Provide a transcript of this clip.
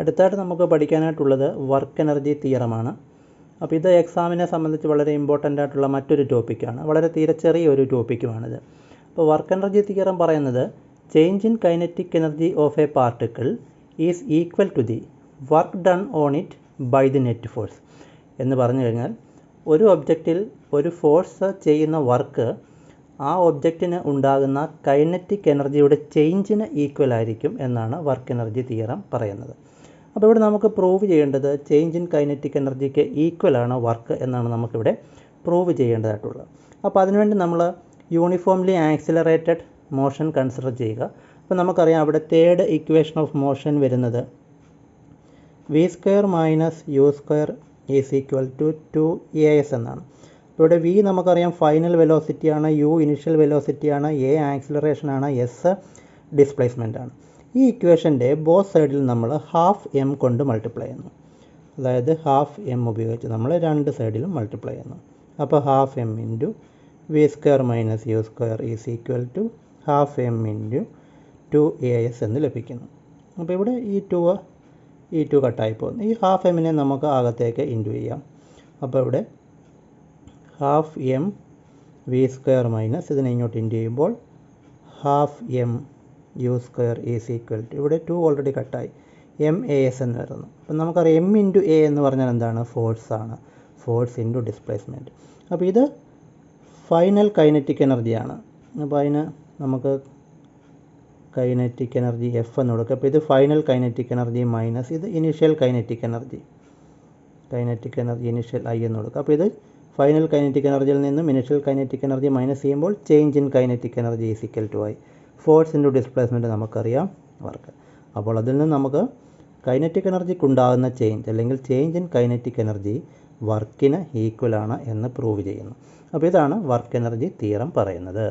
അടുത്തായിട്ട് നമുക്ക് പഠിക്കാനായിട്ടുള്ളത് work energy തിയറമാണ്. അപ്പോൾ ഇത് എക്സാമിനെ സംബന്ധിച്ച് വളരെ ഇമ്പോർട്ടന്റ് ആയിട്ടുള്ള മറ്റൊരു ടോപ്പിക്കാണ് വളരെ തീരെ ചെറിയ ഒരു ടോപ്പിക്കുമാണിത് അപ്പോൾ വർക്ക് എനർജി തിയറം പറയുന്നത് change in kinetic energy of a particle is equal to the work done on it by the net force എന്ന് പറഞ്ഞു കഴിഞ്ഞാൽ ഒരു ഒബ്ജക്റ്റിൽ ഒരു ഫോഴ്സ് ചെയ്യുന്ന വർക്ക് ആ ഒബ്ജക്റ്റിന് ഉണ്ടാകുന്ന കൈനറ്റിക് എനർജിയുടെ ചേഞ്ചിന് ഈക്വൽ ആയിരിക്കും എന്നാണ് വർക്ക് എനർജി തിയറം പറയുന്നത്. അപ്പോൾ ഇവിടെ നമുക്ക് പ്രൂവ് ചെയ്യേണ്ടത് ചേഞ്ച് ഇൻ കൈനറ്റിക് എനർജിക്ക് ഈക്വൽ ആണ് വർക്ക് എന്നാണ് നമുക്കിവിടെ പ്രൂവ് ചെയ്യേണ്ടതായിട്ടുള്ളത്. അപ്പോൾ അതിനുവേണ്ടി നമ്മൾ യൂണിഫോംലി ആക്സിലറേറ്റഡ് മോഷൻ കൺസിഡർ ചെയ്യുക. അപ്പോൾ നമുക്കറിയാം അവിടെ തേർഡ് ഇക്വേഷൻ ഓഫ് മോഷൻ വരുന്നത് V square minus U square is equal to two A S എന്നാണ്. ഇവിടെ വി നമുക്കറിയാം ഫൈനൽ വെലോസിറ്റിയാണ് യു ഇനിഷ്യൽ വെലോസിറ്റിയാണ് എ ആക്സിലറേഷൻ ആണ് എസ് ഡിസ്പ്ലേസ്മെന്റ് ആണ്. ഈ ഇക്വേഷന്റെ ബോത്ത് സൈഡിൽ നമ്മൾ ഹാഫ് എം കൊണ്ട് മൾട്ടിപ്ലൈ ചെയ്യുന്നു. അതായത് ഹാഫ് എം ഉപയോഗിച്ച് നമ്മൾ രണ്ട് സൈഡിലും മൾട്ടിപ്ലൈ ചെയ്യുന്നു. അപ്പോൾ half M into V square minus U square is equal to half M into two A S എന്ന് ലഭിക്കുന്നു. അപ്പോൾ ഇവിടെ ഈ ടു ഈ ടു കട്ടായി പോകുന്നു. ഈ ഹാഫ് എമ്മിനെ നമുക്ക് അകത്തേക്ക് ഇന്റു ചെയ്യാം. അപ്പോൾ ഇവിടെ half m v square minus ഇതിനെ ഇങ്ങോട്ട് ഇന്റു ചെയ്യുമ്പോൾ half m u square is equal to ഇവിടെ ടു ഓൾറെഡി കട്ടായി എം എ എസ് എന്ന് വരുന്നു. അപ്പം നമുക്കറിയാം എം ഇന്റു എ എന്ന് പറഞ്ഞാൽ എന്താണ്? ഫോഴ്സ് ആണ്. ഫോഴ്സ് ഇന്റു ഡിസ്പ്ലേസ്മെന്റ് അപ്പോൾ ഇത് ഫൈനൽ കൈനറ്റിക് എനർജിയാണ് അപ്പോൾ അതിന് നമുക്ക് കൈനറ്റിക് എനർജി എഫ് എന്ന് കൊടുക്കുക അപ്പോൾ ഇത് ഫൈനൽ കൈനറ്റിക് എനർജി മൈനസ് ഇത് initial kinetic energy kinetic energy initial I എന്ന് കൊടുക്കുക അപ്പോൾ ഇത് ഫൈനൽ കൈനറ്റിക് എനർജിയിൽ നിന്നും ഇനീഷ്യൽ കൈനറ്റിക് എനർജി മൈനസ് ചെയ്യുമ്പോൾ change in kinetic energy is equal to I force into displacement നമുക്കറിയാം വർക്ക്. അപ്പോൾ അതിൽ നിന്ന് നമുക്ക് കൈനറ്റിക് എനർജിക്ക് ഉണ്ടാകുന്ന ചേഞ്ച് അല്ലെങ്കിൽ ചേഞ്ച് ഇൻ കൈനറ്റിക് എനർജി വർക്കിന് ഈക്വലാണ് എന്ന് പ്രൂവ് ചെയ്യുന്നു. അപ്പോൾ ഇതാണ് വർക്ക് എനർജി തീരം പറയുന്നത്.